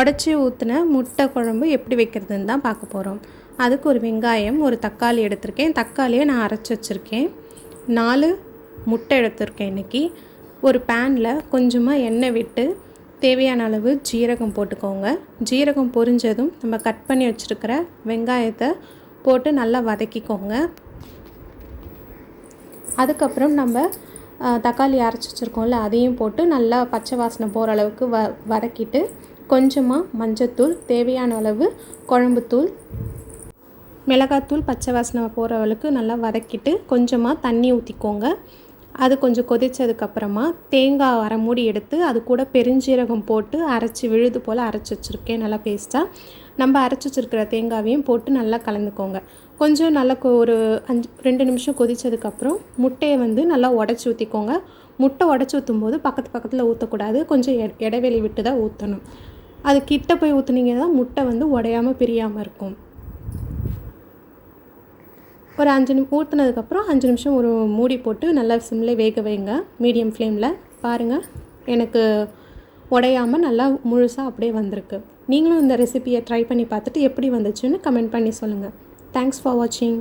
உடச்சி ஊற்றின முட்டை குழம்பு எப்படி வைக்கிறதுன்னு தான் பார்க்க போகிறோம் அதுக்கு ஒரு வெங்காயம் ஒரு தக்காளி எடுத்திருக்கேன். தக்காளியை நான் அரைச்சி வச்சுருக்கேன். நாலு முட்டை எடுத்திருக்கேன் இன்றைக்கி ஒரு பேனில் கொஞ்சமாக எண்ணெய் விட்டு தேவையான அளவு ஜீரகம் போட்டுக்கோங்க. ஜீரகம் பொரிஞ்சதும் நம்ம கட் பண்ணி வச்சுருக்கிற வெங்காயத்தை போட்டு நல்லா வதக்கிக்கோங்க. அதுக்கப்புறம் நம்ம தக்காளி அரைச்சி வச்சுருக்கோம்ல அதையும் போட்டு நல்லா பச்சை வாசனை போகிற அளவுக்கு வ வதக்கிட்டு கொஞ்சமாக மஞ்சத்தூள் தேவையான அளவு குழம்புத்தூள் மிளகாத்தூள் பச்சை வாசனை போகிற அளவுக்கு நல்லா வதக்கிட்டு கொஞ்சமாக தண்ணி ஊற்றிக்கோங்க அது கொஞ்சம் கொதித்ததுக்கப்புறமா தேங்காய் அரை மூடி எடுத்து அது கூட பெருஞ்சீரகம் போட்டு அரைச்சி விழுது போல் அரைச்சி வச்சுருக்கேன் நல்லா பேஸ்ட்டாக நம்ம அரைச்சி வச்சுருக்கிற தேங்காவையும் போட்டு நல்லா கலந்துக்கோங்க. கொஞ்சம் நல்லா ஒரு அஞ்சு ரெண்டு நிமிஷம் கொதித்ததுக்கப்புறம் முட்டையை வந்து நல்லா உடச்சி ஊற்றிக்கோங்க முட்டை உடச்சி ஊற்றும் போது பக்கத்து பக்கத்தில் ஊற்றக்கூடாது கொஞ்சம் இடைவெளி விட்டு தான் ஊற்றணும் அது கிட்ட போய் ஊற்றுனீங்கன்னா முட்டை வந்து உடையாமல் பிரியாமல் இருக்கும். ஒரு அஞ்சு நிமி ஊற்றுனதுக்கப்புறம் அஞ்சு நிமிஷம் ஒரு மூடி போட்டு நல்லா சிம்மில் வேக வைங்க. மீடியம் ஃப்ளேமில். பாருங்கள் எனக்கு உடையாமல் நல்லா முழுசாக அப்படியே வந்திருக்கு. நீங்களும் இந்த ரெசிபியை ட்ரை பண்ணி பார்த்துட்டு எப்படி வந்துச்சுன்னு கமெண்ட் பண்ணி சொல்லுங்கள் தேங்க்ஸ் ஃபார் வாட்சிங்